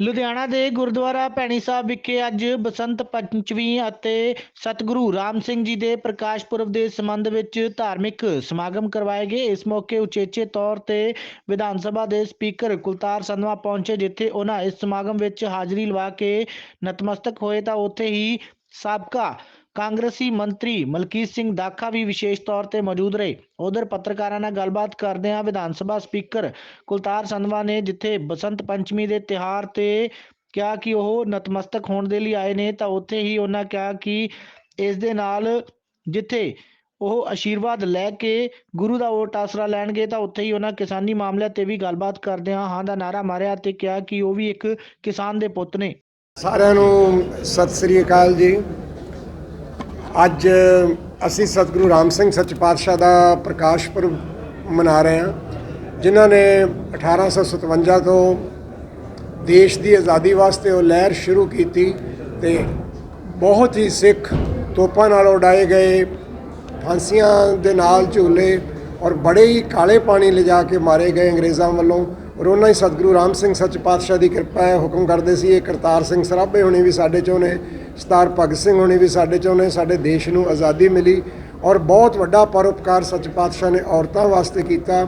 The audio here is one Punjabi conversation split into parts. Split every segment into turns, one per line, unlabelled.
ਲੁਧਿਆਣਾ ਦੇ ਗੁਰਦੁਆਰਾ ਭੈਣੀ ਸਾਹਿਬ ਵਿਖੇ ਅੱਜ ਬਸੰਤ ਪੰਚਮੀ ਅਤੇ ਸਤਿਗੁਰੂ ਰਾਮ ਸਿੰਘ ਜੀ ਦੇ ਪ੍ਰਕਾਸ਼ ਪੁਰਬ ਦੇ ਸੰਬੰਧ ਵਿੱਚ ਧਾਰਮਿਕ ਸਮਾਗਮ ਕਰਵਾਏ ਗਏ। ਇਸ ਮੌਕੇ ਉਚੇਚੇ ਤੌਰ ਤੇ ਵਿਧਾਨ ਸਭਾ ਦੇ ਸਪੀਕਰ ਕੁਲਤਾਰ ਸੰਧਵਾ ਪਹੁੰਚੇ, ਜਿੱਥੇ ਉਹਨਾਂ ਇਸ ਸਮਾਗਮ ਵਿੱਚ ਹਾਜ਼ਰੀ ਲਵਾ ਕੇ ਨਤਮਸਤਕ ਹੋਏ। ਤਾਂ ਉੱਥੇ ਹੀ ਸਾਬਕਾ ਕਾਂਗਰਸੀ ਮੰਤਰੀ ਮਲਕੀਤ ਸਿੰਘ ਦਾਖਾ ਵੀ ਵਿਸ਼ੇਸ਼ ਤੌਰ ਤੇ ਮੌਜੂਦ ਰਹੇ। ਉਧਰ ਪੱਤਰਕਾਰਾਂ ਨਾਲ ਗੱਲਬਾਤ ਕਰਦਿਆਂ ਵਿਧਾਨ ਸਭਾ ਸਪੀਕਰ ਕੁਲਤਾਰ ਸੰਧਵਾ ਨੇ, ਜਿੱਥੇ ਬਸੰਤ ਪੰਚਮੀ ਦੇ ਤਿਹਾਰ ਤੇ ਕਿਹਾ ਕਿ ਉਹ ਨਤਮਸਤਕ ਹੋਣ ਦੇ ਲਈ ਆਏ ਨੇ, ਤਾਂ ਉੱਥੇ ਹੀ ਉਹਨਾਂ ਕਿਹਾ ਕਿ ਇਸ ਦੇ ਨਾਲ ਜਿੱਥੇ ਉਹ ਆਸ਼ੀਰਵਾਦ ਲੈ ਕੇ ਗੁਰੂ ਦਾ ਵੋਟ ਆਸਰਾ ਲੈਣਗੇ, ਤਾਂ ਉੱਥੇ ਹੀ ਉਹਨਾਂ ਕਿਸਾਨੀ ਮਾਮਲਿਆਂ ਤੇ ਵੀ ਗੱਲਬਾਤ ਕਰਦਿਆਂ ਹਾਂ। ਦਾ ਨਾਰਾ ਮਾਰਿਆ ਤੇ ਕਿਹਾ ਕਿ ਉਹ ਵੀ ਇੱਕ ਕਿਸਾਨ ਦੇ ਪੁੱਤ ਨੇ।
ਸਾਰਿਆਂ ਨੂੰ ਸਤਿ ਸ੍ਰੀ ਅਕਾਲ ਜੀ। ਅੱਜ ਅਸੀਂ ਸਤਿਗੁਰੂ ਰਾਮ ਸਿੰਘ ਸੱਚ ਪਾਤਸ਼ਾਹ ਦਾ ਪ੍ਰਕਾਸ਼ ਪੁਰਬ ਮਨਾ ਰਹੇ ਹਾਂ, ਜਿਨ੍ਹਾਂ ਨੇ 1857 ਤੋਂ ਦੇਸ਼ ਦੀ ਆਜ਼ਾਦੀ ਵਾਸਤੇ ਉਹ ਲਹਿਰ ਸ਼ੁਰੂ ਕੀਤੀ ਤੇ ਬਹੁਤ ਹੀ ਸਿੱਖ ਤੋਪਾਂ ਨਾਲ ਉਡਾਏ ਗਏ, ਫਾਂਸੀਆਂ ਦੇ ਨਾਲ ਝੂਲੇ ਔਰ ਬੜੇ ਹੀ ਕਾਲੇ ਪਾਣੀ ਲਿਜਾ ਕੇ ਮਾਰੇ ਗਏ ਅੰਗਰੇਜ਼ਾਂ ਵੱਲੋਂ। ਔਰ ਉਹਨਾਂ ਹੀ ਸਤਿਗੁਰੂ ਰਾਮ ਸਿੰਘ ਸੱਚ ਪਾਤਸ਼ਾਹ ਦੀ ਕਿਰਪਾ ਹੈ, ਹੁਕਮ ਕਰਦੇ ਸੀ ਇਹ ਕਰਤਾਰ ਸਿੰਘ ਸਰਾਭੇ ਹੋਣੀ ਵੀ ਸਾਡੇ ਚੋਂ ਨੇ, ਸਤਾਰ ਭਗਤ ਸਿੰਘ ਹੋਣੀ ਵੀ ਸਾਡੇ ਚੋਂ ਨੇ, ਸਾਡੇ ਦੇਸ਼ ਨੂੰ ਆਜ਼ਾਦੀ ਮਿਲੀ ਔਰ ਬਹੁਤ ਵੱਡਾ ਪਰਉਪਕਾਰ ਸੱਚ ਪਾਤਸ਼ਾਹ ਨੇ ਔਰਤਾਂ ਵਾਸਤੇ ਕੀਤਾ,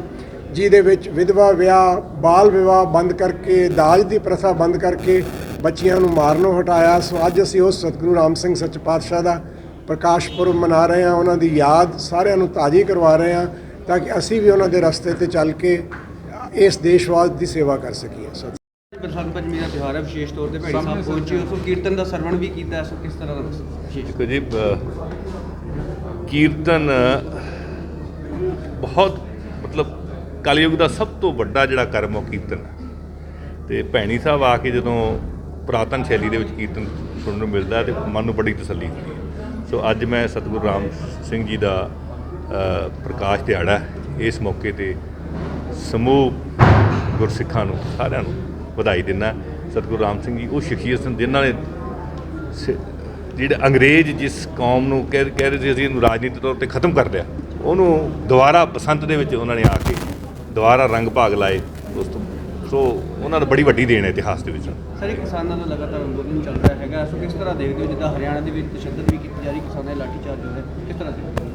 ਜਿਹਦੇ ਵਿੱਚ ਵਿਧਵਾ ਵਿਆਹ, ਬਾਲ ਵਿਵਾਹ ਬੰਦ ਕਰਕੇ, ਦਾਜ ਦੀ ਪ੍ਰਥਾ ਬੰਦ ਕਰਕੇ ਬੱਚੀਆਂ ਨੂੰ ਮਾਰਨੋਂ ਹਟਾਇਆ। ਸੋ ਅੱਜ ਅਸੀਂ ਉਸ ਸਤਿਗੁਰੂ ਰਾਮ ਸਿੰਘ ਸੱਚ ਪਾਤਸ਼ਾਹ ਦਾ ਪ੍ਰਕਾਸ਼ ਪੁਰਬ ਮਨਾ ਰਹੇ ਹਾਂ, ਉਹਨਾਂ ਦੀ ਯਾਦ ਸਾਰਿਆਂ ਨੂੰ ਤਾਜ਼ੀ ਕਰਵਾ ਰਹੇ ਹਾਂ, ਤਾਂ ਕਿ ਅਸੀਂ ਵੀ ਉਹਨਾਂ ਦੇ ਰਸਤੇ ਤੇ ਚੱਲ ਕੇ ਇਸ ਦੇਸ਼ਵਾਦ ਦੀ ਸੇਵਾ ਕਰ ਸਕੀਏ ਸੋ
ਬਸੰਤ ਪੰਚਮੀ ਦਾ ਤਿਉਹਾਰ ਹੈ ਵਿਸ਼ੇਸ਼ ਤੌਰ ਤੇ ਭੈਣੀ ਸਾਹਿਬ ਪਹੁੰਚੇ ਹੋ ਸੋ ਕੀਰਤਨ ਦਾ ਸਰਵਣ ਵੀ ਕੀਤਾ ਸੋ ਕਿਸ ਤਰ੍ਹਾਂ ਦਾ ਵਿਸ਼ੇਸ਼
ਜੀ ਕੀਰਤਨ ਬਹੁਤ ਮਤਲਬ ਕਲਯੁਗ ਦਾ ਸਭ ਤੋਂ ਵੱਡਾ ਜਿਹੜਾ ਕਰਮ ਉਹ ਕੀਰਤਨ ਤੇ ਭੈਣੀ ਸਾਹਿਬ ਆ ਕੇ ਜਦੋਂ ਪੁਰਾਤਨ ਸ਼ੈਲੀ ਦੇ ਵਿੱਚ ਕੀਰਤਨ ਸੁਣਨ ਨੂੰ ਮਿਲਦਾ ਤੇ ਮਨ ਨੂੰ ਬੜੀ ਤਸੱਲੀ ਹੁੰਦੀ ਹੈ। ਸੋ ਅੱਜ ਮੈਂ ਸਤਿਗੁਰੂ ਰਾਮ ਸਿੰਘ ਜੀ ਦਾ ਪ੍ਰਕਾਸ਼ ਦਿਹਾੜਾ। ਇਸ ਮੌਕੇ ਤੇ ਸਮੂਹ ਗੁਰਸਿੱਖਾਂ ਨੂੰ ਸਾਰਿਆਂ ਨੂੰ ਵਧਾਈ ਦਿੰਦਾ। ਸਤਿਗੁਰੂ ਰਾਮ ਸਿੰਘ ਜੀ ਉਹ ਸ਼ਖਸੀਅਤ ਸਨ ਜਿਨ੍ਹਾਂ ਨੇ ਜਿਹੜੇ ਅੰਗਰੇਜ਼ ਜਿਸ ਕੌਮ ਨੂੰ ਕਹਿ ਕਹਿ ਰਹੇ ਸੀ ਅਸੀਂ ਇਹਨੂੰ ਰਾਜਨੀਤਿਕ ਤੌਰ ਤੇ ਖਤਮ ਕਰ ਲਿਆ। ਉਹਨੂੰ ਦੁਬਾਰਾ ਬਸੰਤ ਦੇ ਵਿੱਚ ਉਹਨਾਂ ਨੇ ਆ ਕੇ ਦੁਬਾਰਾ ਰੰਗ ਭਾਗ ਲਾਏ ਉਸ ਤੋਂ। ਸੋ ਉਹਨਾਂ ਦਾ ਬੜੀ ਵੱਡੀ ਦੇਣ ਹੈ ਇਤਿਹਾਸ ਦੇ ਵਿੱਚ।
ਸਰ ਇਹ ਕਿਸਾਨਾਂ ਦਾ ਲਗਾਤਾਰ ਅੰਦੋਲਨ ਚੱਲ ਰਿਹਾ ਹੈਗਾ। ਸੋ ਕਿਸ ਤਰ੍ਹਾਂ ਦੇਖਦੇ ਹੋ ਜਿੱਦਾਂ ਹਰਿਆਣਾ ਦੇ ਵਿੱਚ ਤਸ਼ੱਦਦ ਵੀ ਕੀਤੀ ਜਾ ਰਹੀ ਕਿਸਾਨਾਂ ਦੇ ਲਾਠੀਚਾਰਜ ਹੋ ਰਿਹਾ ਕਿਸ ਤਰ੍ਹਾਂ ਦੇਖਦੇ ਹੋ?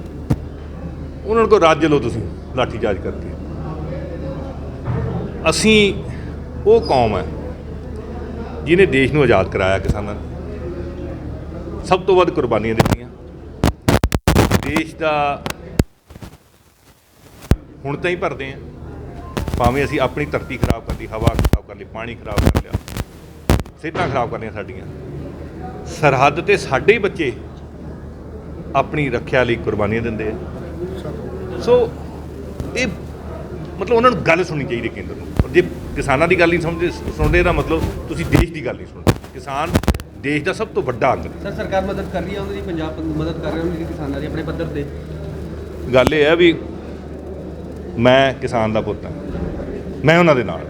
ਉਹਨਾਂ ਕੋਲ ਰੱਜ ਲਓ ਤੁਸੀਂ ਲਾਠੀਚਾਰਜ ਕਰਕੇ। ਅਸੀਂ ਉਹ ਕੌਮ ਹੈ ਜਿਹਨੇ ਦੇਸ਼ ਨੂੰ ਆਜ਼ਾਦ ਕਰਾਇਆ ਕਿਸਾਨਾਂ ਨੇ। ਸਭ ਤੋਂ ਵੱਧ ਕੁਰਬਾਨੀਆਂ ਦਿੱਤੀਆਂ। ਦੇਸ਼ ਦਾ ਹੁਣ ਤਾਂ ਹੀ ਭਰਦੇ ਆ ਭਾਵੇਂ ਅਸੀਂ ਆਪਣੀ ਧਰਤੀ ਖਰਾਬ ਕਰ ਲਈ ਹਵਾ ਖਰਾਬ ਕਰ ਲਈ ਪਾਣੀ ਖਰਾਬ ਕਰ ਲਿਆ। ਸਿਹਤਾਂ ਖਰਾਬ ਕਰ ਲਈਆਂ ਸਾਡੀਆਂ। ਸਰਹੱਦ ਤੇ ਸਾਡੇ ਹੀ ਬੱਚੇ ਆਪਣੀ ਰੱਖਿਆ ਲਈ ਕੁਰਬਾਨੀਆਂ ਦਿੰਦੇ ਆ। ਸੋ ਇਹ ਮਤਲਬ ਉਹਨਾਂ ਨੂੰ ਗੱਲ ਸੁਣਨੀ ਚਾਹੀਦੀ ਕੇਂਦਰ ਨੂੰ। ਔਰ ਜੇ ਕਿਸਾਨਾਂ ਦੀ ਗੱਲ ਨਹੀਂ ਸਮਝਦੇ ਸੁਣਦੇ ਦਾ ਮਤਲਬ ਤੁਸੀਂ ਦੇਸ਼ ਦੀ ਗੱਲ ਨਹੀਂ ਸੁਣਦੇ। ਕਿਸਾਨ ਦੇਸ਼ ਦਾ ਸਭ ਤੋਂ ਵੱਡਾ ਅੰਗ
ਸਰ ਸਰਕਾਰ ਮਦਦ ਕਰ ਰਹੀ ਹੈ ਉਹਨਾਂ ਦੀ ਪੰਜਾਬ ਮਦਦ ਕਰ ਰਿਹਾ ਉਹਨਾਂ ਦੀ ਕਿਸਾਨਾਂ ਦੀ ਆਪਣੇ ਪੱਧਰ ਤੇ।
ਗੱਲ ਇਹ ਹੈ ਵੀ ਮੈਂ ਕਿਸਾਨ ਦਾ ਪੁੱਤ ਹਾਂ। ਮੈਂ ਉਹਨਾਂ ਦੇ ਨਾਲ।